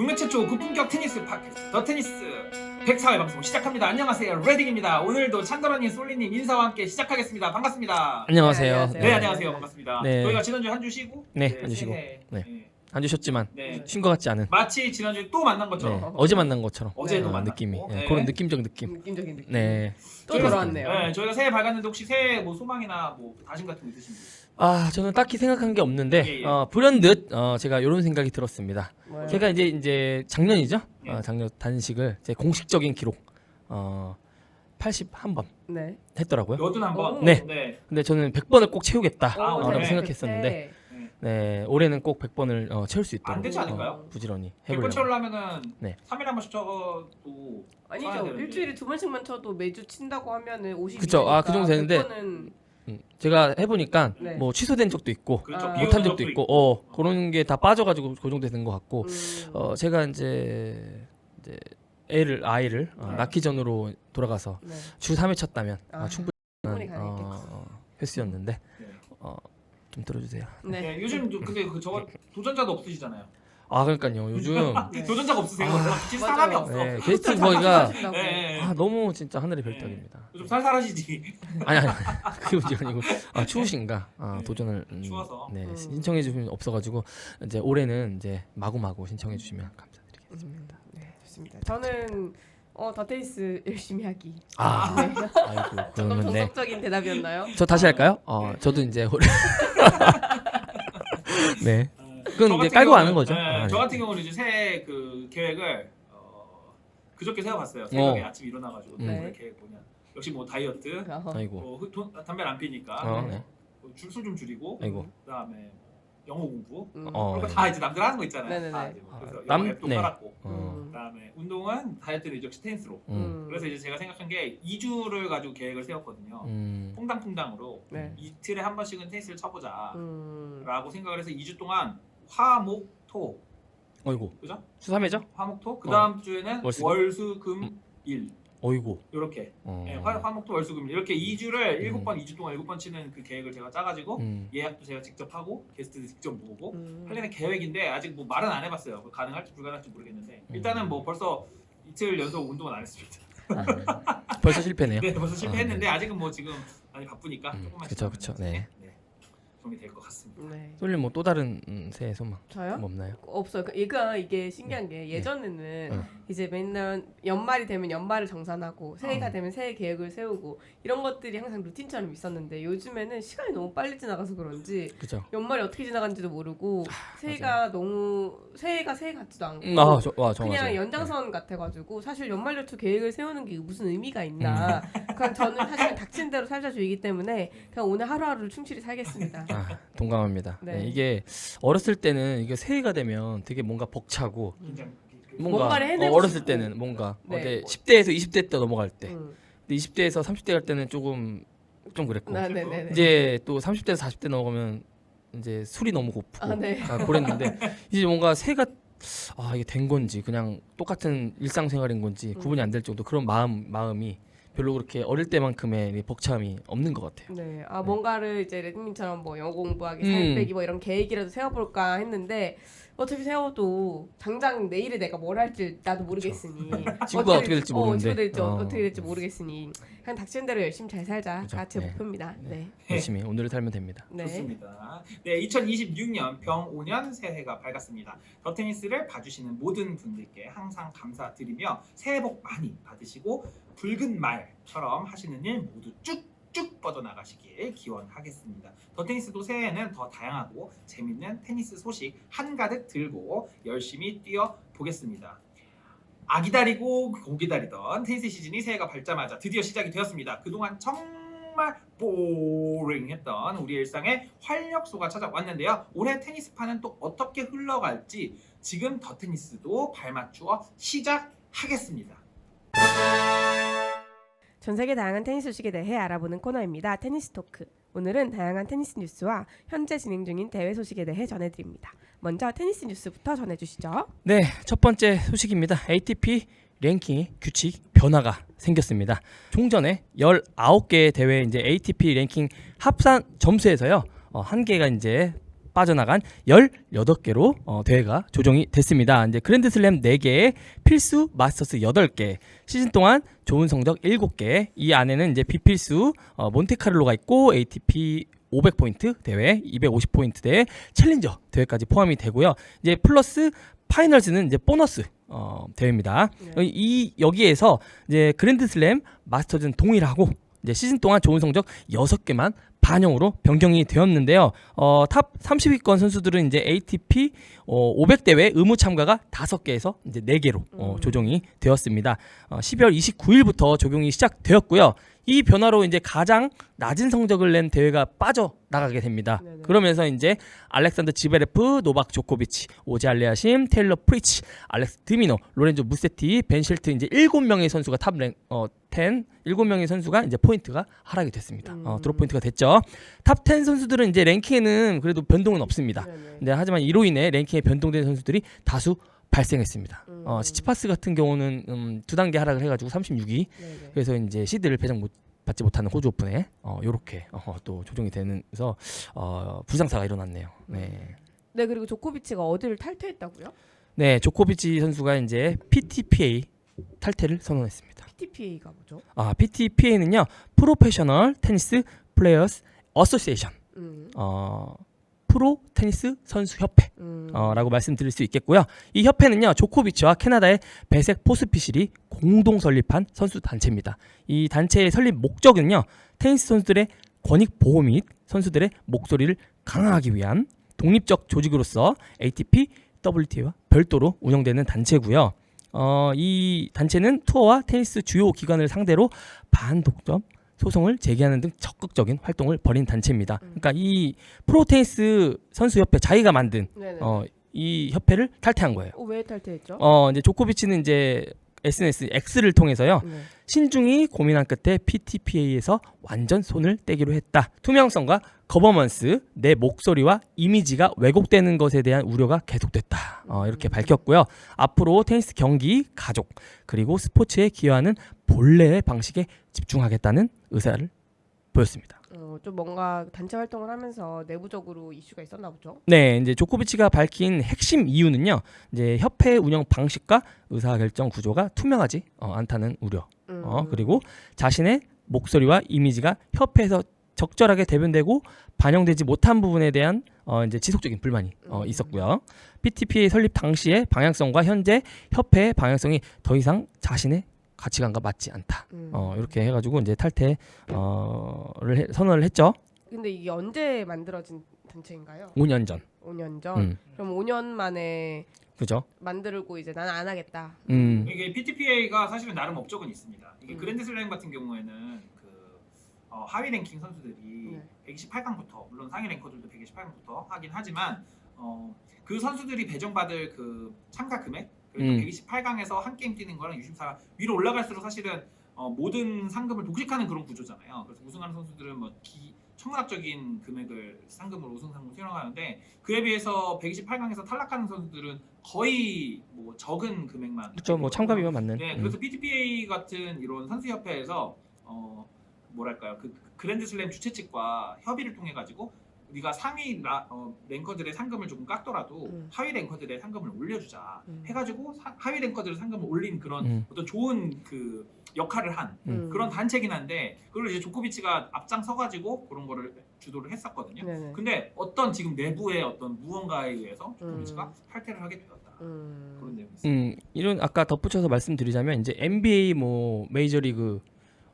국내 최초 고품격 테니스 팟캐스트 더 테니스 104회 방송 시작합니다. 안녕하세요. 레딩입니다. 오늘도 찬더러님, 솔리님 인사와 함께 시작하겠습니다. 반갑습니다. 안녕하세요. 안녕하세요. 네, 안녕하세요. 반갑습니다. 네. 저희가 지난주에 한주 쉬고 네, 한 주 쉬고. 새해, 네. 네. 안 주셨지만 네. 쉰 것 같지 않은 마치 지난주에 또 만난 네. 것처럼 어제 만난 것처럼 어제도 어, 만났고 느낌이 네, 네. 그런 느낌적 느낌. 느낌적인 느낌. 네. 또 돌아왔네요. 네, 저희가 새해 밝았는데 혹시 새해 뭐 소망이나 뭐 다짐 같은 거 있으신 분? 아 저는 딱히 생각한 게 없는데 예, 예. 어, 불현듯 어, 제가 이런 생각이 들었습니다. 뭐요? 제가 이제 이제 작년이죠. 예. 어, 작년 단식을 제 공식적인 기록 어, 81번 네. 했더라고요. 여든 한 번. 오. 네. 네. 근데 저는 100번을 꼭 채우겠다. 아, 어, 라고 네. 생각했었는데 네, 올해는 꼭 100번을 어, 채울 수 있도록 안 되지 않을까요? 어, 부지런히 100번 해보려고. 채우려면은 네. 3일에 한 번씩 쳐도 쳐야 아니죠. 되는데. 일주일에 두 번씩만 쳐도 매주 친다고 하면은 50. 그쵸. 아, 그 정도 되는데 제가 해보니까 네. 뭐 취소된 적도 있고 그렇죠. 아. 비오는 못한 적도 있고, 어 그런 게 다 빠져가지고 된것 같고, 음. 어 제가 이제 이제 애를 아이를 어, 네. 낳기 전으로 돌아가서 네. 주 3회 쳤다면 아, 아, 충분히 충분히 어. 어, 횟수였는데 네. 어, 좀 들어주세요. 네. 네, 요즘 좀 근데 그저 도전자도 없으시잖아요. 아 그러니까요 요즘 네. 도전자가 없으세요. 아, 진짜 맞아요. 사람이 없어. 네, 게스트 보기가 하신다고. 네. 아, 너무 진짜 하늘의 별따기입니다. 요즘 살살하시지. 아니 아니 그 문제가 아니고 아, 추우신가 아, 네. 도전을 음, 추워서. 네 음. 신청해 주시면 없어가지고 이제 올해는 이제 마구마구 신청해 주시면 감사드리겠습니다. 네, 좋습니다. 저는 어, 더 테니스 열심히 하기. 아 네. 아이고 조금 그러면 네. 소속적인 대답이었나요? 저 다시 할까요? 어, 저도 이제 올해 네. 그건 저 이제 같은 깔고 경우는- 가는 거죠. 네, 아, 저 네. 같은 경우는 이제 새해 그 계획을 어, 그저께 세워봤어요. 새벽에 어. 아침 일어나가지고 음. 네. 계획 뭐냐. 역시 뭐 다이어트, 어. 아이고. 뭐 흡- 돈- 담배 안 피니까 어, 네. 술 좀 줄이고, 아이고. 그다음에 영어 공부. 음. 어. 그런 거다 이제 남들 하는 거 있잖아요. 네네네. 다 이제 뭐 그래서 아, 영어 남- 앱도 네. 깔았고, 어. 그다음에 운동은 다이어트는 이제 역시 테니스로. 음. 그래서 이제 제가 생각한 게 2주를 가지고 계획을 세웠거든요. 음. 퐁당퐁당으로 네. 이틀에 한 번씩은 테니스를 쳐보자. 음. 라고 생각을 해서 2주 동안 화목토 어이고. 그죠? 수삼회죠? 화목토 그 다음 주에는 월수. 월수금 음. 일 어이고. 이렇게 어. 네, 화, 화목토 월수금 일 이렇게 2주를 음. 7번 2주 동안 7번 치는 그 계획을 제가 짜가지고 음. 예약도 제가 직접 하고 게스트도 직접 모으고 음. 하려는 계획인데 아직 뭐 말은 안 해봤어요 그 가능할지 불가능할지 모르겠는데 음. 일단은 뭐 벌써 이틀 연속 운동은 안 했습니다 벌써 실패네요. 네 벌써 실패했는데 아 직은 뭐 지금 많이 바쁘니까 음, 조금만 그쵸, 지나면 그쵸, 이제, 네. 도움이 될 것 같습니다 네. 솔님 뭐 또 다른 음, 새해 소망 저요? 뭐 없나요? 없어요. 그- 얘가 이게 신기한 게 예전에는 응. 이제 맨날 연말이 되면 연말을 정산하고 새해가 어. 되면 새해 계획을 세우고 이런 것들이 항상 루틴처럼 있었는데 요즘에는 시간이 너무 빨리 지나가서 그런지 그죠? 연말이 어떻게 지나간지도 모르고 새해가 너무 새해가 새해 같지도 않고 음, 아, 저, 와, 정말. 그냥 연장선 같아가지고 사실 연말 연초 계획을 세우는 게 무슨 의미가 있나 그냥 저는 사실 닥친 대로 살자 주의기 때문에 그냥 오늘 하루하루를 충실히 살겠습니다. 아, 동감합니다. 네. 네, 이게 어렸을 때는 이게 새해가 되면 되게 뭔가 벅차고 뭔가 뭔가를 해내고 어, 어렸을 싶고. 때는 뭔가 네. 어때 10대에서 20대 때 넘어갈 때 음. 근데 20대에서 30대 갈 때는 조금 좀 그랬고 네, 네, 네, 네. 이제 또 30대에서 40대 넘어가면 이제 술이 너무 고프고 아, 네. 아, 그랬는데 이제 뭔가 새가 아 이게 된 건지 그냥 똑같은 일상생활인 건지 음. 구분이 안 될 정도 그런 마음 마음이 별로 그렇게 어릴 때만큼의 이 벅참이 없는 것 같아요. 네, 아 뭔가를 이제 레드님처럼 뭐 영어 공부하기, 음. 살 빼기 뭐 이런 계획이라도 세워볼까 했는데 어차피 세워도 당장 내일에 내가 뭘 할지 나도 모르겠으니 지구가 어떻게 될지 어, 모르는데. 어떻게 될지 어. 어. 떻게 될지 모르겠으니 그냥 닥치는 대로 열심히 잘 살자. 그죠. 다제 네. 목표입니다. 네, 열심히 오늘을 살면 됩니다. 네. 좋습니다. 네, 2026년 병 5년 새해가 밝았습니다. 더 테니스를 봐주시는 모든 분들께 항상 감사드리며 새해 복 많이 받으시고 붉은 말처럼 하시는 일 모두 쭉 쭉 뻗어나가시길 기원하겠습니다. 더 테니스도 새해에는 더 다양하고 재밌는 테니스 소식 한가득 들고 열심히 뛰어 보겠습니다. 아 기다리고 고 기다리던 테니스 시즌이 새해가 밝자마자 드디어 시작이 되었습니다. 그동안 정말 보링했던 우리 일상에 활력소가 찾아왔는데요. 올해 테니스판은 또 어떻게 흘러갈지 지금 더 테니스도 발맞추어 시작하겠습니다. 전 세계 다양한 테니스 소식에 대해 알아보는 코너입니다. 테니스 토크. 오늘은 다양한 테니스 뉴스와 현재 진행 중인 대회 소식에 대해 전해드립니다. 먼저 테니스 뉴스부터 전해주시죠. 네, 첫 번째 소식입니다. ATP 랭킹 규칙 변화가 생겼습니다. 종전에 19개의 대회 이제 ATP 랭킹 합산 점수에서요. 어, 한 개가 이제 빠져나간 18개로 어, 대회가 조정이 됐습니다. 이제 그랜드슬램 4개, 필수 마스터스 8개, 시즌 동안 좋은 성적 7개. 이 안에는 이제 비필수 어, 몬테카를로가 있고 ATP 500포인트 대회, 250포인트 대회, 챌린저 대회까지 포함이 되고요. 이제 플러스 파이널즈는 이제 보너스 어, 대회입니다. 네. 이 여기에서 이제 그랜드슬램 마스터즈는 동일하고 이제 시즌 동안 좋은 성적 6개만 반영으로 변경이 되었는데요. 어, 탑 30위권 선수들은 이제 ATP 어, 500 대회 의무 참가가 5개에서 이제 4개로 어, 음. 조정이 되었습니다. 어, 12월 29일부터 적용이 시작되었고요. 이 변화로 이제 가장 낮은 성적을 낸 대회가 빠져 나가게 됩니다. 네네. 그러면서 이제 알렉산더 지베레프, 노박 조코비치, 오제 알레아심, 테일러 프리치, 알렉스 드미노, 로렌조 무세티, 벤 실트 이제 일곱 명의 선수가 탑랭 어, 10 일곱 명의 선수가 이제 포인트가 하락이 됐습니다. 어, 음. 드롭 포인트가 됐죠. 탑 10 선수들은 이제 랭킹에는 그래도 변동은 없습니다. 네네. 네, 하지만 이로 인해 랭킹에 변동된 선수들이 다수 발생했습니다. 음. 어, 치치파스 같은 경우는 음, 두 단계 하락을 해가지고 36위. 네네. 그래서 이제 시드를 배정 못 받지 못하는 호주 오픈에 어, 요렇게 어, 또 조정이 되면서 어, 불상사가 일어났네요. 네. 네 그리고 조코비치가 어디를 탈퇴했다고요? 네, 조코비치 선수가 이제 PTPA 탈퇴를 선언했습니다. PTPA가 뭐죠? 아, PTPA는요, 프로페셔널 테니스 플레이어스 어소시에이션. 음. 어, 프로 테니스 선수 협회. 음. 어, 라고 말씀드릴 수 있겠고요. 이 협회는요, 조코비치와 캐나다의 베색 포스피실이 공동 설립한 선수 단체입니다. 이 단체의 설립 목적은요, 테니스 선수들의 권익 보호 및 선수들의 목소리를 강화하기 위한 독립적 조직으로서 ATP, WTA와 별도로 운영되는 단체고요. 어, 이 단체는 투어와 테니스 주요 기관을 상대로 반독점 소송을 제기하는 등 적극적인 활동을 벌인 단체입니다. 그러니까 이 프로 테니스 선수 협회 자기가 만든 네네. 어, 이 협회를 탈퇴한 거예요. 어, 왜 탈퇴했죠? 어, 이제 조코비치는 이제 SNS X를 통해서요. 네. 신중히 고민한 끝에 PTPA에서 완전 손을 떼기로 했다. 투명성과 거버먼스, 내 목소리와 이미지가 왜곡되는 것에 대한 우려가 계속됐다. 어, 이렇게 밝혔고요. 앞으로 테니스 경기, 가족, 그리고 스포츠에 기여하는 본래의 방식에 집중하겠다는 의사를 보였습니다. 어, 좀 뭔가 단체 활동을 하면서 내부적으로 이슈가 있었나 보죠. 네, 이제 조코비치가 밝힌 핵심 이유는요. 이제 협회 운영 방식과 의사 결정 구조가 투명하지 어, 않다는 우려. 음. 어, 그리고 자신의 목소리와 이미지가 협회에서 적절하게 대변되고 반영되지 못한 부분에 대한 어, 이제 지속적인 불만이 어, 음. 있었고요. PTPA 설립 당시의 방향성과 현재 협회의 방향성이 더 이상 자신의 가치관과 맞지 않다. 음. 어, 이렇게 해가지고 이제 탈퇴 어를 해- 선언을 했죠. 근데 이게 언제 만들어진 단체인가요? 5년 전. 5년 전. 음, 그럼 5년 만에 그죠? 만들고 이제 나는 안 하겠다. 음, 이게 PTPA가 사실은 나름 업적은 있습니다. 이게 음. 그랜드슬램 같은 경우에는 그 어, 하위 랭킹 선수들이 네. 128강부터 물론 상위 랭커들도 128강부터 하긴 하지만 어, 그 선수들이 배정받을 그 참가 금액 그러니까 음. 128강에서 한 게임 뛰는 거랑 64강 위로 올라갈수록 사실은 어, 모든 상금을 독식하는 그런 구조잖아요. 그래서 우승하는 선수들은 뭐 기, 천문학적인 금액을 상금으로 우승 상금 수령하는데 그에 비해서 128강에서 탈락하는 선수들은 거의 뭐 적은 금액만 그렇죠. 뭐 참가비만 맞는. 네, 음. 그래서 PTPA 같은 이런 선수협회에서 어 뭐랄까요 그 그랜드슬램 주최 측과 협의를 통해 가지고 우리가 상위 라, 어, 랭커들의 상금을 조금 깎더라도 음. 하위 랭커들의 상금을 올려주자 음. 해가지고 사- 하위 랭커들의 상금을 올린 그런 음. 어떤 좋은 그 역할을 한 음. 그런 단체긴 한데 그걸 이제 조코비치가 앞장서가지고 그런 거를 주도를 했었거든요. 네네. 근데 어떤 지금 내부의 어떤 무언가에 의해서 조코비치가 음. 탈퇴를 하게 되었다. 음. 그런 내용이 있습니다. 음, 이런 아까 덧붙여서 말씀드리자면 이제 NBA 뭐 메이저리그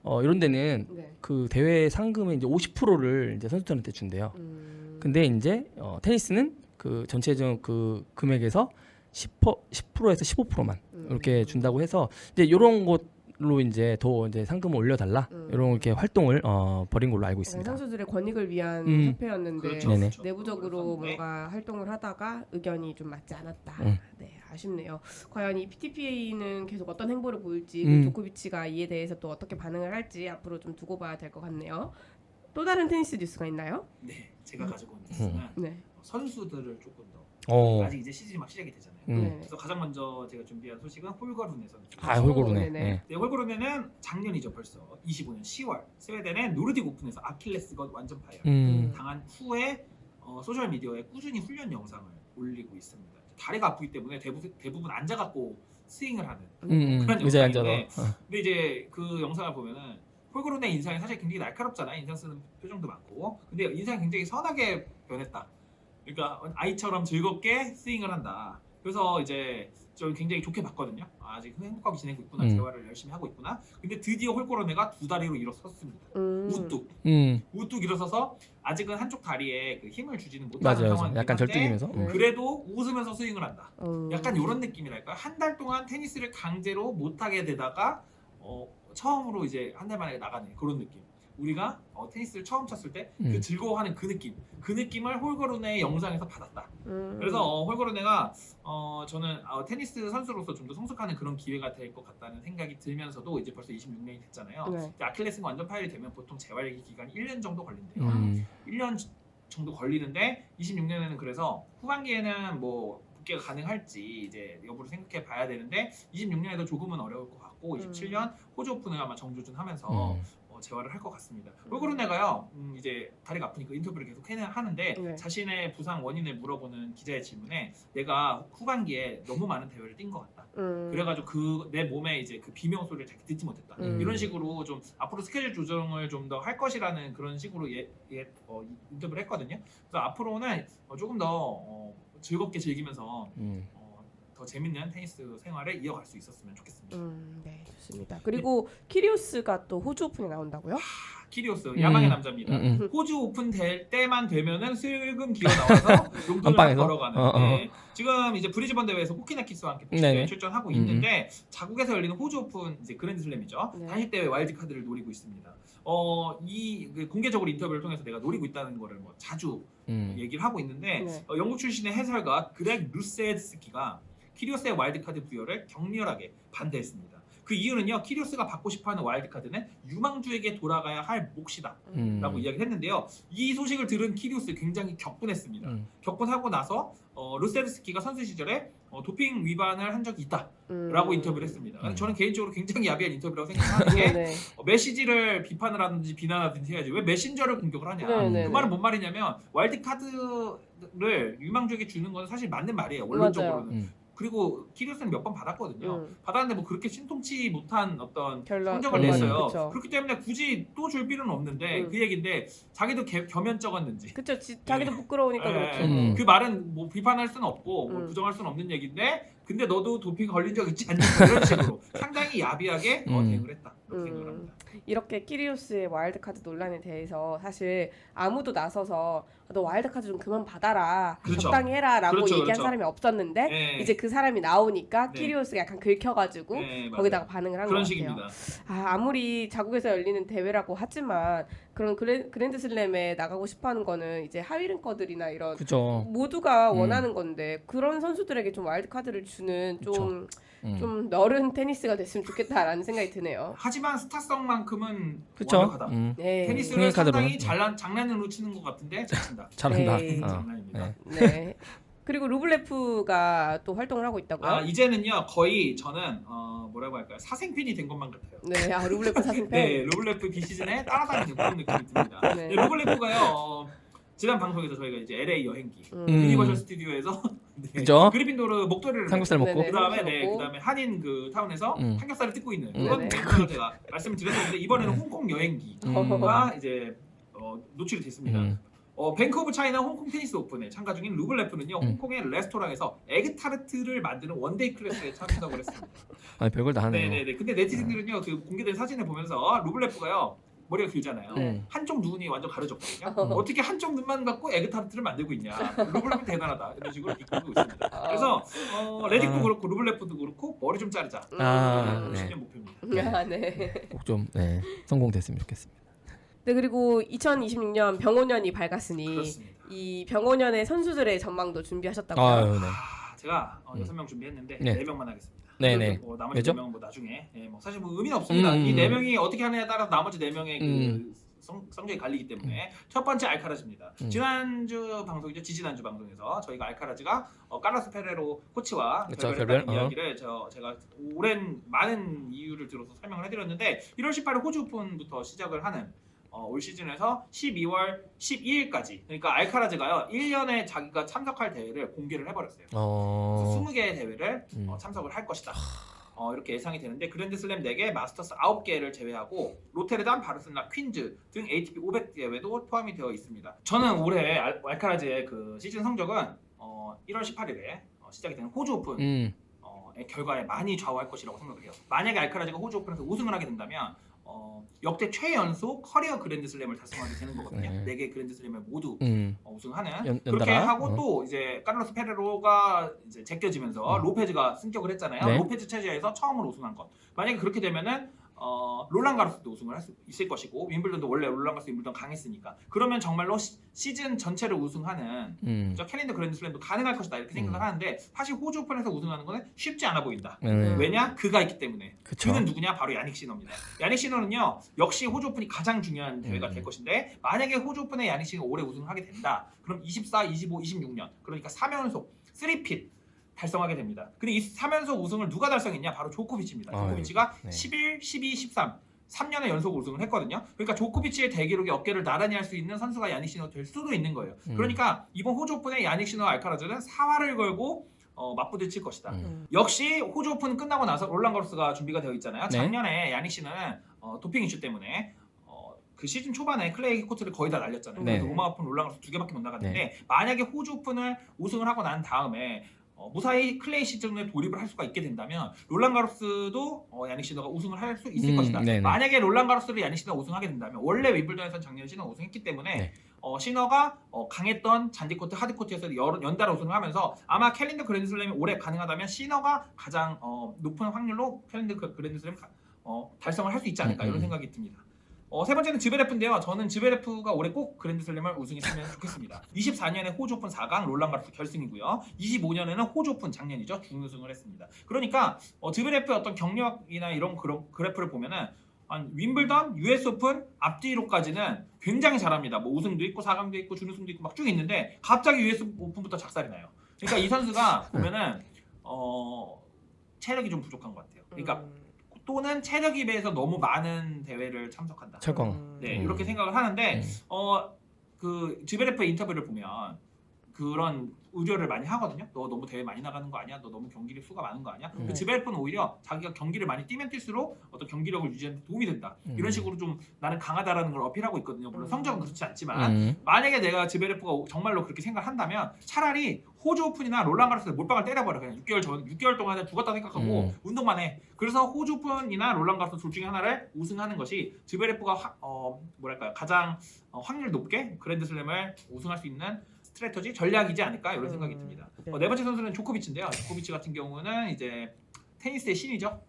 어 이런 데는 네. 그 대회 상금의 이제 50%를 이제 선수들한테 준대요. 음. 근데 이제 어, 테니스는 그 전체적 그 금액에서 10% 10%에서 15%만 음. 이렇게 준다고 해서 이제 이런 것로 이제 더 이제 상금을 올려달라 음. 이런 이렇게 활동을 어, 벌인 걸로 알고 네, 있습니다. 선수들의 권익을 위한 음. 협회였는데 그렇죠. 네네. 내부적으로 뭔가 활동을 하다가 의견이 좀 맞지 않았다. 음. 네, 아쉽네요. 과연 이 PTPA는 계속 어떤 행보를 보일지 음. 그 조코비치가 이에 대해서 또 어떻게 반응을 할지 앞으로 좀 두고 봐야 될 것 같네요. 또 다른 테니스 뉴스가 있나요? 네, 제가 가지고 온 뉴스는 네. 선수들을 조금 더 어. 아직 이제 시즌이 막 시작이 되잖아요. 음. 네. 그래서 가장 먼저 제가 준비한 소식은 홀거룬의 선수. 아, 홀고루네. 네네. 네. 네, 홀거룬에는 작년이죠 벌써 25년 10월 스웨덴의 노르딕 오픈에서 아킬레스건 완전 파열 음. 당한 후에 어, 소셜 미디어에 꾸준히 훈련 영상을 올리고 있습니다. 다리가 아프기 때문에 대부분, 대부분 앉아갖고 스윙을 하는. 음, 음. 그런 의자에 앉아서. 영상인데 어. 근데 이제 그 영상을 보면은 홀그론의 인상이 사실 굉장히 날카롭잖아요. 인상 쓰는 표정도 많고. 근데 인상이 굉장히 선하게 변했다. 그러니까 아이처럼 즐겁게 스윙을 한다. 그래서 이제 좀 굉장히 좋게 봤거든요. 아, 아직 행복하게 지내고 있구나. 음. 재활을 열심히 하고 있구나. 근데 드디어 홀그론애가 두 다리로 일어섰습니다. 음. 우뚝. 음. 우뚝 일어서서 아직은 한쪽 다리에 그 힘을 주지는 못하는 맞아요. 상황이긴 약간 절뚝이면서. 네. 음. 그래도 웃으면서 스윙을 한다. 음. 약간 이런 느낌이랄까요? 한달 동안 테니스를 강제로 못하게 되다가 어, 처음으로 이제 한 달 만에 나가는 그런 느낌. 우리가 어, 테니스를 처음 쳤을 때 그 음. 즐거워하는 그 느낌, 그 느낌을 홀거론의 영상에서 받았다. 음. 그래서 어, 홀거론애가 어, 저는 어, 테니스 선수로서 좀 더 성숙하는 그런 기회가 될 것 같다는 생각이 들면서도 이제 벌써 26년이 됐잖아요. 네. 이제 아킬레스가 완전 파열이 되면 보통 재활기 기간이 1년 정도 걸린대요. 음. 1년 정도 걸리는데 26년에는 그래서 후반기에는 뭐 복귀가 가능할지 이제 여부를 생각해 봐야 되는데 26년에도 조금은 어려울 것 같고 27년 호주 오픈을 아마 정조준 하면서 음. 어, 재활을 할 것 같습니다. 홀그룬네가요 음, 이제 다리가 아프니까 인터뷰를 계속 해- 하는데 네. 자신의 부상 원인을 물어보는 기자의 질문에 내가 후반기에 너무 많은 대회를 뛴 것 같다. 음. 그래가지고 그 내 몸에 이제 그 비명 소리를 잘 듣지 못했다. 음. 이런 식으로 좀 앞으로 스케줄 조정을 좀 더 할 것이라는 그런 식으로 예, 예 어, 인터뷰를 했거든요. 그래서 앞으로는 어, 조금 더 어, 즐겁게 즐기면서 음. 어, 더 재밌는 테니스 생활을 이어갈 수 있었으면 좋겠습니다. 음, 네, 좋습니다. 그리고 키리오스가 또 호주 오픈에 나온다고요? 아, 키리오스 야망의 음. 남자입니다. 음, 음. 호주 오픈 될 때만 되면은 슬금 기어 나와서 용돈을 안방에서? 걸어가는. 어, 어. 네. 지금 이제 브리즈번 대회에서 호키나 키스와 함께 네네. 복식대회 출전하고 음, 있는데 자국에서 열리는 호주 오픈 이제 그랜드슬램이죠. 네. 단식 대회 와일드 카드를 노리고 있습니다. 어, 이그 공개적으로 인터뷰를 통해서 내가 노리고 있다는 거를 뭐 자주 음. 얘기를 하고 있는데 네. 어, 영국 출신의 해설가 그렉 루세드스키가 키리오스의 와일드카드 부여를 격렬하게 반대했습니다. 그 이유는요, 키리오스가 받고 싶어하는 와일드카드는 유망주에게 돌아가야 할 몫이다. 음. 라고 이야기를 했는데요. 이 소식을 들은 키리오스 굉장히 격분했습니다. 음. 격분하고 나서 어, 루세드스키가 선수 시절에 어, 도핑 위반을 한 적이 있다. 음. 라고 인터뷰를 했습니다. 음. 저는 개인적으로 굉장히 야비한 인터뷰라고 생각하는 게 네. 어, 메시지를 비판을 하든지 비난하든지 해야지 왜 메신저를 공격을 하냐. 네, 네, 그 네. 말은 뭔 말이냐면 와일드카드를 유망주에게 주는 건 사실 맞는 말이에요. 원론적으로는. 음. 그리고 키리오스는 몇 번 받았거든요. 음. 받았는데 뭐 그렇게 신통치 못한 어떤 결론 성적을 결론, 냈어요. 그쵸. 그렇기 때문에 굳이 또 줄 필요는 없는데 음. 그 얘기인데 자기도 개- 겸연 적었는지 그쵸. 지, 자기도 부끄러우니까 예, 그렇죠. 음. 그 말은 뭐 비판할 수는 없고 뭐 음. 부정할 수는 없는 얘기인데 근데 너도 도핑 걸린 적 있지 않냐 이런 식으로 상당히 야비하게 어, 음. 대응을 했다 그렇게 음. 생각을 합니다. 이렇게 키리오스의 와일드카드 논란에 대해서 사실 아무도 나서서 너 와일드카드 좀 그만 받아라 그렇죠. 적당히 해라라고 그렇죠, 얘기한 그렇죠. 사람이 없었는데 예. 이제 그 사람이 나오니까 네. 키리오스가 약간 긁혀가지고 네. 거기다가 반응을 한 것 그런 같아요. 식입니다. 아, 아무리 자국에서 열리는 대회라고 하지만 그런 그랜, 그랜드 슬램에 나가고 싶어하는 거는 이제 하위랭커들이나 이런 그죠. 모두가 음. 원하는 건데 그런 선수들에게 좀 와일드 카드를 주는 좀 좀 음. 너른 테니스가 됐으면 좋겠다라는 생각이 드네요. 하지만 스타성만큼 은 그쵸. 완벽하다. 음. 네. 테니스를 흥행 카드로는, 상당히 음. 잘난 장난으로 치는 것 같은데 잘 친다. 잘한다. 네. 어. 장난입니다. 네. 네. 그리고 루블레프가 또 활동을 하고 있다고요? 아 이제는요 거의 저는 어, 뭐라고 할까요 사생팬이 된 것만 같아요. 네, 아 루블레프 사생팬. 네, 루블레프 비시즌에 따라다니는 그런 느낌이 듭니다. 네. 네, 루블레프가요. 어, 지난 방송에서 저희가 이제 LA 여행기 음. 음. 유니버셜 스튜디오에서 네, 그죠? 그리핀도르 목도리를 삼겹살 먹고. 네네. 그다음에 네, 먹고. 그다음에 한인 그 타운에서 음. 삼겹살을 뜯고 있는 음. 그런 네네. 멘트를 제가 말씀을 드렸는데 이번에는 홍콩 여행기가 음. 이제 어, 노출이 됐습니다. 음. 어, 뱅크 오브 차이나 홍콩 테니스 오픈에 참가 중인 루블레프는요 음. 홍콩의 레스토랑에서 에그타르트를 만드는 원데이 클래스에 참석을 했습니다. 아니 별걸 다 하네요. 네네네. 근데 네티즌들은요 그 공개된 사진을 보면서 루블레프가 머리가 길잖아요. 네. 한쪽 눈이 완전 가려졌거든요. 음. 어떻게 한쪽 눈만 갖고 에그타르트를 만들고 있냐. 루블레프 대단하다. 이런 식으로 비꼬고 있습니다. 아. 그래서 어, 레딕도 아. 그렇고 루블레프도 그렇고 머리 좀 자르자. 음. 아, 네. 신년 목표입니다. 아, 네. 꼭좀 네, 성공됐으면 좋겠습니다. 네, 그리고 2026년 병원년이 밝았으니 그렇습니다. 이 병원년의 선수들의 전망도 준비하셨다고요? 아유, 네. 아, 제가 어, 음. 여섯 명 준비했는데 네. 네 명만 하겠습니다. 네네. 뭐 나머지? 네 명은 뭐 나중에 예, 뭐 사실 뭐 의미는 없습니다. 음, 이 음, 네 음. 명이 어떻게 하느냐에 따라서 나머지 네 명의 그 음. 성, 성적이 갈리기 때문에 첫 번째 알카라즈입니다. 음. 지난주 방송이죠, 지지난주 방송에서 저희가 알카라즈가 어, 카르스 페레로 코치와 그쵸, 결별했다는 결별, 어. 이야기를 저 제가 오랜 많은 이유를 들어서 설명을 해드렸는데 1월 18일 호주 오픈부터 시작을 하는 어, 올 시즌에서 12월 12일까지 그러니까 알카라즈가요 1년에 자기가 참석할 대회를 공개를 해버렸어요. 어. 20개의 대회를 음. 어, 참석을 할 것이다. 어, 이렇게 예상이 되는데 그랜드슬램 4개, 마스터스 9개를 제외하고 로테르담, 바르셀로나, 퀸즈 등 ATP 500 대회도 포함이 되어 있습니다. 저는 올해 알, 알카라즈의 그 시즌 성적은 어, 1월 18일에 어, 시작이 되는 호주 오픈 음. 어, 의 결과에 많이 좌우할 것이라고 생각을 해요. 만약에 알카라즈가 호주 오픈에서 우승을 하게 된다면 어, 역대 최연소 커리어 그랜드슬램을 달성하게 되는 거거든요. 네. 네개 그랜드슬램을 모두 음. 어, 우승하는 연- 그렇게 연달아? 하고 어. 또 이제 카를로스 페레로가 이제 제껴지면서 음. 로페즈가 승격을 했잖아요. 네. 로페즈 체제에서 처음으로 우승한 것. 만약에 그렇게 되면은 어, 롤랑 가로스도 우승을 할 수 있을 것이고 윈블던도 원래 롤랑 가로스 윈블던 강했으니까 그러면 정말로 시, 시즌 전체를 우승하는 음. 저 캘린더 그랜드슬램도 가능할 것이다 이렇게 생각을 음. 하는데 사실 호주 오픈에서 우승하는 거는 쉽지 않아 보인다. 음. 왜냐? 그가 있기 때문에. 그쵸. 그는 누구냐? 바로 야닉 시너입니다. 야닉 시너는요 역시 호주 오픈이 가장 중요한 대회가 음. 될 것인데 만약에 호주 오픈에 야닉 시너가 올해 우승을 하게 된다. 그럼 24, 25, 26년 그러니까 3연속 3핏 달성하게 됩니다. 근데 이 3연속 우승을 누가 달성했냐? 바로 조코비치입니다. 아유, 조코비치가 네. 11, 12, 13 3년의 연속 우승을 했거든요. 그러니까 조코비치의 대기록에 어깨를 나란히 할 수 있는 선수가 야닉 시너 될 수도 있는 거예요. 음. 그러니까 이번 호주 오픈에 야닉 시너 알카라즈는 사활을 걸고 어, 맞부딪힐 것이다. 음. 음. 역시 호주 오픈 끝나고 나서 롤랑 거스가 준비가 되어 있잖아요. 네. 작년에 야닉 씨는 어, 도핑 이슈 때문에 어, 그 시즌 초반에 클레이 코트를 거의 다 날렸잖아요. 네. 그래서 로마 오픈, 롤랑 거스 두 개밖에 못 나갔는데 만약에 호주 오픈을 우승을 하고 난 다음에 어, 무사히 클레이 시즌에 돌입을 할 수가 있게 된다면 롤랑 가로스도 어, 야닉 시너가 우승을 할 수 있을 음, 것이다. 네네. 만약에 롤랑 가로스를 야닉 시너가 우승하게 된다면 원래 윈블던에서는 작년에 시너가 우승했기 때문에 네. 어, 시너가 어, 강했던 잔디코트, 하드코트에서 여- 연달아 우승을 하면서 아마 캘린더 그랜드슬램이 올해 가능하다면 시너가 가장 어, 높은 확률로 캘린더 그- 그랜드슬램 가- 어, 달성을 할 수 있지 않을까 음, 이런 음. 생각이 듭니다. 어, 세 번째는 즈베레프인데요. 저는 즈베레프가 올해 꼭 그랜드슬램을 우승했으면 좋겠습니다. 24년에 호주 오픈 4강 롤랑 가르스 결승이고요. 25년에는 호주 오픈 작년이죠. 준우승을 했습니다. 그러니까 어, 즈베레프의 어떤 경력이나 이런 그런 그래프를 보면은 한 윈블던, US 오픈 앞뒤로까지는 굉장히 잘합니다. 뭐 우승도 있고 4강도 있고 준우승도 있고 막 쭉 있는데 갑자기 US 오픈부터 작살이 나요. 그러니까 이 선수가 보면은 어 체력이 좀 부족한 것 같아요. 그러니까 음. 또는 체력에 비해서 너무 많은 대회를 참석한다. 철광. 음. 네 음. 이렇게 생각을 하는데 음. 어그 지베레프의 인터뷰를 보면 그런 우려를 많이 하거든요. 너 너무 대회 많이 나가는 거 아니야? 너 너무 경기력 수가 많은 거 아니야? 음. 근데 지베레프는 오히려 자기가 경기를 많이 뛰면 뛸수록 어떤 경기력을 유지하는 데 도움이 된다. 음. 이런 식으로 좀 나는 강하다라는 걸 어필하고 있거든요. 물론 음. 성적은 그렇지 않지만 음. 만약에 내가 지베레프가 정말로 그렇게 생각을 한다면 차라리 호주 오픈이나 롤랑가로스에 몰빵을 때려버려 그냥 6개월 전 6개월 동안 죽었다 생각하고 음. 운동만 해. 그래서 호주 오픈이나 롤랑가로스 둘 중에 하나를 우승하는 것이 지베레프가 화- 어, 뭐랄까요 가장 어, 확률 높게 그랜드슬램을 우승할 수 있는 스트래터지 전략이지 않을까 이런 생각이 음. 듭니다. 네. 어, 네 번째 선수는 조코비치인데요. 조코비치 같은 경우는 이제 테니스의 신이죠.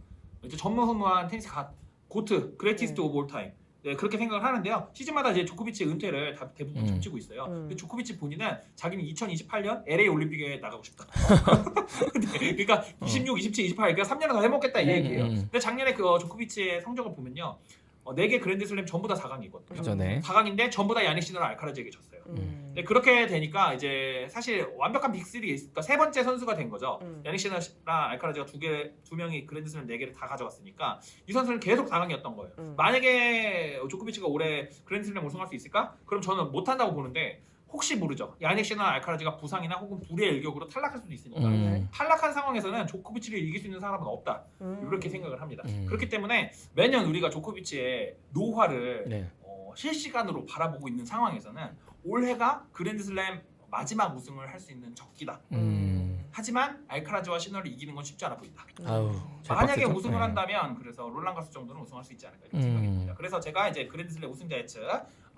이제 전무후무한 테니스 가, 고트, 그레이티스트 네. 오브 올 타임. 네, 그렇게 생각을 하는데요. 시즌마다 이제 조코비치의 은퇴를 다 대부분 음. 점치고 있어요. 음. 근데 조코비치 본인은 자기는 2028년 LA 올림픽에 나가고 싶다. 네, 그러니까 26, 27, 28 그러니까 3년을 더 해먹겠다 이 음, 얘기예요. 음. 근데 작년에 그 어, 조코비치의 성적을 보면요. 어, 4개 그랜드슬램 전부 다 4강이거든요. 그죠, 네. 4강인데 전부 다 야닉 시너랑 알카라즈에게 졌어요. 음. 네, 그렇게 되니까 이제 사실 완벽한 빅3 그러니까 세 번째 선수가 된 거죠. 음. 야닉 시너랑 알카라즈가 두 개, 두 명이 그랜드슬램 네 개를 다 가져갔으니까 이 선수는 계속 4강이었던 거예요. 음. 만약에 조코비치가 올해 그랜드슬램 우승할 수 있을까? 그럼 저는 못한다고 보는데 혹시 모르죠. 야닉 시너나 알카라즈가 부상이나 혹은 불의 일격으로 탈락할 수도 있으니까 음. 탈락한 상황에서는 조코비치를 이길 수 있는 사람은 없다. 음. 이렇게 생각을 합니다. 음. 그렇기 때문에 매년 우리가 조코비치의 노화를 네. 어, 실시간으로 바라보고 있는 상황에서는 올해가 그랜드슬램 마지막 우승을 할 수 있는 적기다. 음. 하지만 알카라즈와 시너를 이기는 건 쉽지 않아 보인다. 아우. 잘 만약에 빡세죠? 우승을 네. 한다면 그래서 롤랑 가스 정도는 우승할 수 있지 않을까 이런 음. 생각이 듭니다. 그래서 제가 이제 그랜드슬램 우승자 예측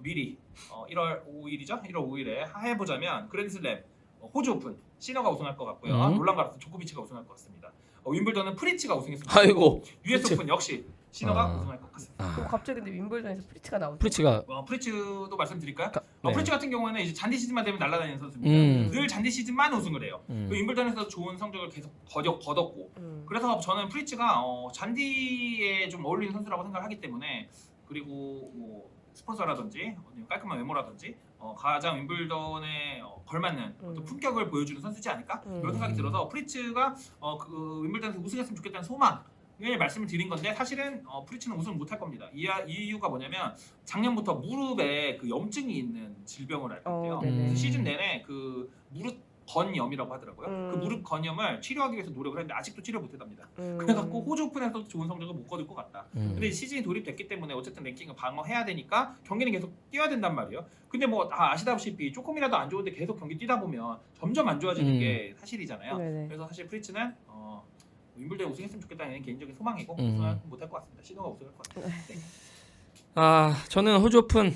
미리 어, 1월 5일이죠? 1월 5일에 해보자면 그랜드슬램 어, 호주 오픈 시너가 우승할 것 같고요. 음. 롤랑 가스 조코비치가 우승할 것 같습니다. 어, 윈블던은 프리츠가 우승했습니다. 아이고. US 프리츠. 오픈 역시 시너가 아. 우승할 것 같습니다. 어, 아. 갑자기 근데 윈블던에서 프리츠가 나오죠. 프리츠가 어, 프리츠도 말씀드릴까요? 가- 어, 네. 프리츠 같은 경우에는 이제 잔디 시즌만 되면 날아다니는 선수입니다. 음. 늘 잔디 시즌만 우승을 해요. 음. 그 윈블던에서 좋은 성적을 계속 거적, 거뒀고 음. 그래서 저는 프리츠가 어, 잔디에 좀 어울리는 선수라고 생각하기 때문에 그리고 뭐 스폰서라든지 아니면 깔끔한 외모라든지 어, 가장 윈블던에 어, 걸맞는 어떤 음. 품격을 보여주는 선수지 않을까 음. 이런 생각이 들어서 프리츠가 어, 그 윈블던에서 우승했으면 좋겠다는 소망 을 말씀을 드린 건데 사실은 어, 프리츠는 우승을 못할 겁니다. 이, 이 이유가 뭐냐면 작년부터 무릎에 그 염증이 있는 질병을 앓고 있대요. 어. 그래서 시즌 내내 그 무릎 건염이라고 하더라고요. 음. 그 무릎 건염을 치료하기 위해서 노력을 했는데 아직도 치료 못했답니다. 음. 그래갖고 호주 오픈에서도 좋은 성적을 못 거둘 것 같다. 음. 근데 시즌이 돌입됐기 때문에 어쨌든 랭킹을 방어해야 되니까 경기는 계속 뛰어야 된단 말이에요. 근데 뭐 다 아시다시피 조금이라도 안 좋은데 계속 경기 뛰다 보면 점점 안 좋아지는 음. 게 사실이잖아요. 네네. 그래서 사실 프리츠는 어, 윈블드에 우승했으면 좋겠다는 개인적인 소망이고 음. 우승은 못할 것 같습니다. 시도가 우승할 것 같아요. 아 저는 호주 오픈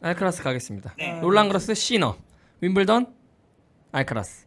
알카라스 가겠습니다. 네. 롤랑 그로스 시너, 윈블던 알카라스,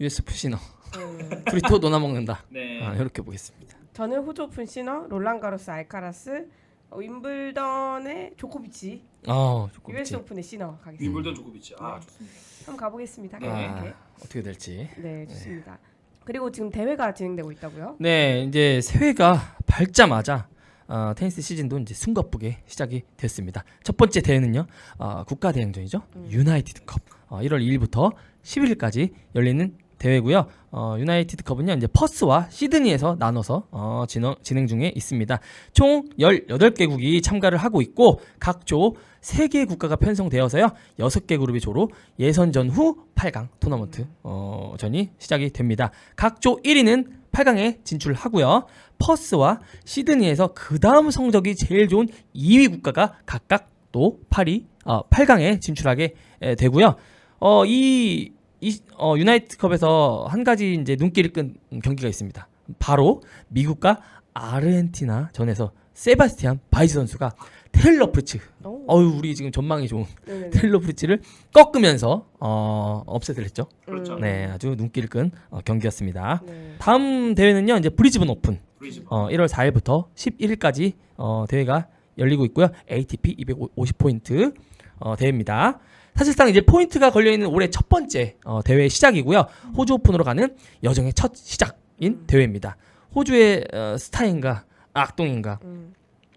US 오픈 시너. 음. 또 논아 먹는다. 네. 아, 이렇게 보겠습니다. 저는 호주 오픈 시너, 롤랑 가로스 알카라스, 어, 윈블던의 조코비치, 어, US 조코비치. 오픈의 시너 가겠습니다. 윈블던 조코비치. 아 네. 좋습니다. 한번 가보겠습니다. 네. 아, 이렇게. 어떻게 될지. 네, 좋습니다. 그리고 지금 대회가 진행되고 있다고요? 네, 이제 새해가 밝자마자 어, 테니스 시즌도 이제 숨가쁘게 시작이 됐습니다. 첫 번째 대회는요, 어, 국가 대항전이죠, 음. 유나이티드컵. 어, 1월 2일부터 11일까지 열리는 대회고요. 어, 유나이티드 컵은요, 이제 퍼스와 시드니에서 나눠서 어, 진행, 진행 중에 있습니다. 총 18개국이 참가를 하고 있고 각조 3개 국가가 편성되어서요. 6개 그룹이 조로 예선 전 후 8강 토너먼트 어, 전이 시작이 됩니다. 각조 1위는 8강에 진출하고요. 퍼스와 시드니에서 그 다음 성적이 제일 좋은 2위 국가가 각각 또 8위, 어, 8강에 진출하게 에, 되고요. 어, 이, 이 어, 유나이트컵에서 한 가지 이제 눈길을 끈 경기가 있습니다. 바로 미국과 아르헨티나 전에서 세바스티안 바이즈 선수가 테일러 프리츠, 오. 어유 우리 지금 전망이 좋은 네네네. 테일러 프리츠를 꺾으면서 어, 업셋을 했죠. 그렇죠. 음. 네, 아주 눈길을 끈 어, 경기였습니다. 네. 다음 대회는요, 이제 브리즈번 오픈. 브리즈번. 어, 1월 4일부터 11일까지 어, 대회가 열리고 있고요. ATP 250포인트 어, 대회입니다. 사실상 이제 포인트가 걸려 있는 올해 첫 번째 어, 대회 시작이고요. 호주 오픈으로 가는 여정의 첫 시작인 대회입니다. 호주의 어, 스타인가 악동인가 음.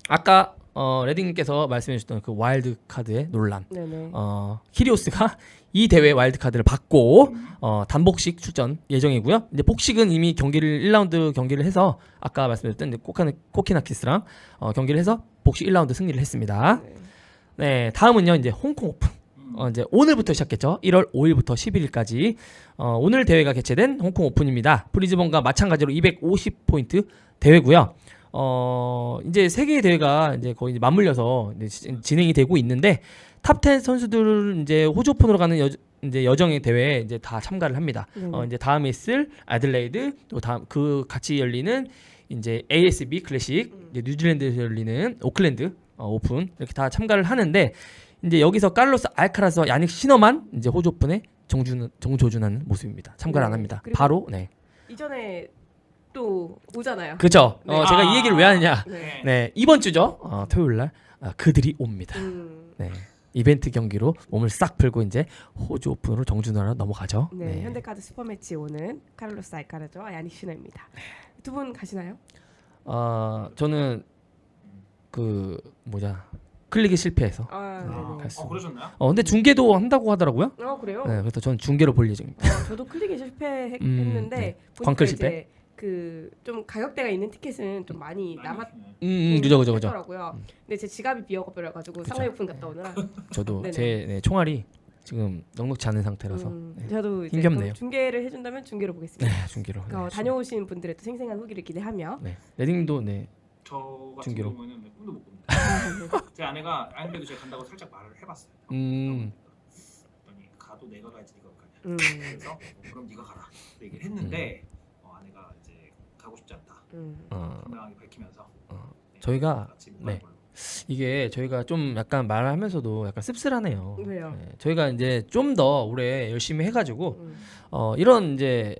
아까 어, 레딩님께서 말씀해 주셨던 그 와일드 카드의 논란. 네네. 어, 키리오스가 이 대회 와일드 카드를 받고 어, 단복식 출전 예정이고요. 이제 복식은 이미 경기를 1라운드 경기를 해서 아까 말씀드렸던 코카나, 코키나키스랑 어, 경기를 해서 복식 1라운드 승리를 했습니다. 네. 네, 다음은요 이제 홍콩 오픈. 음. 어, 이제 오늘부터 시작했죠. 1월 5일부터 11일까지 어, 오늘 대회가 개최된 홍콩 오픈입니다. 브리즈번과 마찬가지로 250포인트 대회고요. 어, 이제 세 개의 대회가 이제 거의 이제 맞물려서 이제 지- 진행이 되고 있는데 탑10 선수들 이제 호주 오픈으로 가는 여, 이제 여정의 대회에 이제 다 참가를 합니다. 네. 어, 이제 다음에 있을 아들레이드 또 다음 그 같이 열리는 이제 ASB 클래식 이제 뉴질랜드에서 열리는 오클랜드 어, 오픈 이렇게 다 참가를 하는데 이제 여기서 칼로스 알카라스와 야닉 시너만 이제 호주 오픈에 정준 정조준하는 모습입니다. 참가를 안 네. 합니다. 그리고- 바로 네. 이전에 또 오잖아요. 그죠? 네. 어, 제가 아. 이 얘기를 왜 하느냐? 네. 네 이번 주죠. 어, 토요일 날 아, 그들이 옵니다. 음. 네. 이벤트 경기로 몸을 싹 풀고 이제 호주 오픈으로 정준하러 넘어가죠. 네, 현대카드 슈퍼매치 오는 카를로스 알카라즈와 야닉 시너입니다. 두 분 가시나요? 어, 저는 그 뭐냐 클릭이 실패해서. 아, 네, 네네. 갔습니다. 어 그러셨나요? 어, 근데 중계도 한다고 하더라고요. 어 그래요? 네, 그래서 저는 중계로 볼 예정입니다. 어, 저도 클릭에 실패했는데 음, 네. 광클 이제 그좀 가격대가 있는 티켓은 좀 많이 남았 네. 음, 음 그죠, 그죠, 그죠. 더라고요. 근데 제 지갑이 비어버려 가지고 그죠. 상하이 오픈 갔다 오느라. 저도 네네. 제 네, 총알이 지금 넉넉지 않은 상태라서 음, 네. 저도 이제 힘겹네요. 그럼 중계를 해준다면 중계로 보겠습니다. 네, 중계로. 네, 어, 다녀오신 분들의 또 생생한 후기를 기대하며. 네, 레딩도 네, 저 같은 중계로. 경우에는 네, 꿈도 못 꿉니다. 제 아내가 아닌데도 제가 간다고 살짝 말을 해봤어요. 음, 그랬더니 가도 내가 가야지 네가 가냐. 음, 그래서 어, 그럼 네가 가라. 얘기를 했는데 어, 아내가 이제 가고 싶지 않다. 음. 어, 밝히면서 어. 네, 저희가 같이 못 가는 네. 걸로. 이게 저희가 좀 약간 말하면서도 약간 씁쓸하네요. 왜요? 네, 저희가 이제 좀 더 올해 열심히 해가지고 음. 어, 이런 이제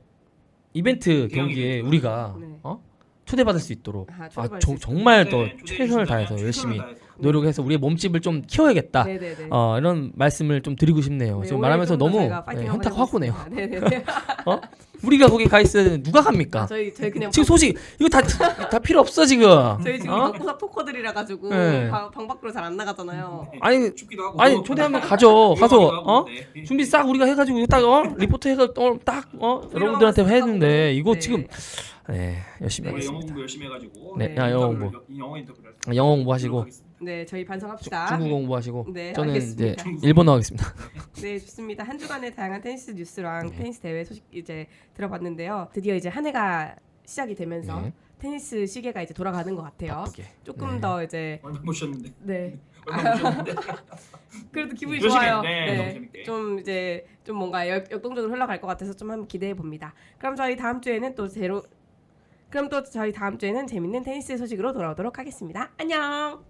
이벤트 대형 경기에 이벤트. 우리가 네. 어? 초대받을 수 있도록 아, 아, 초대받을 정- 수 있도록. 정말 더 네, 초대해 최선을 주신다면 다해서 최선을 열심히 다해서 노력해서 우리의 몸집을 좀 키워야겠다. 네네네. 어, 이런 말씀을 좀 드리고 싶네요. 네, 지금 오늘 말하면서 좀더 너무 파이팅 네, 한번 현탁 확고네요. 해보겠습니다. 네네네. 우리가 거기 가 있어야 되는데 누가 갑니까? 아, 저희 저희 그냥 지금 소식 이거 다 다 필요 없어 지금. 저희 지금 어? 방구사 토커들이라 가지고 네. 방, 방 밖으로 잘 안 나가잖아요. 아니 춥기도 하고 아니 초대하면 가죠. 가서 어 네. 준비 싹 우리가 해가지고 딱 어 리포트 해가 딱어 여러분들한테 했는데 이거 네. 지금 네 열심히 영어 하겠습니다. 공부 열심히 해가지고 네, 아, 영어 공부. 영어 인터뷰를 영어 공부하시고 노력하겠습니다. 네, 저희 주- 반성합시다. 중국어 공부하시고 네, 저는 알겠습니다. 이제 일본어 하겠습니다. 네, 좋습니다. 한 주간의 다양한 테니스 뉴스랑 네. 테니스 대회 소식 이제 들어봤는데요. 드디어 이제 한 해가 시작이 되면서 네. 테니스 시계가 이제 돌아가는 것 같아요. 바쁘게. 조금 네. 더 이제 얼마 모셨는데 네 얼마 모셨는데 그래도 기분이 열심히, 좋아요. 네, 너무 재밌게. 좀 이제 좀 뭔가 역, 역동적으로 흘러갈 것 같아서 좀 한번 기대해 봅니다. 그럼 저희 다음 주에는 또 제로 그럼 또 저희 다음 주에는 재밌는 테니스 소식으로 돌아오도록 하겠습니다. 안녕.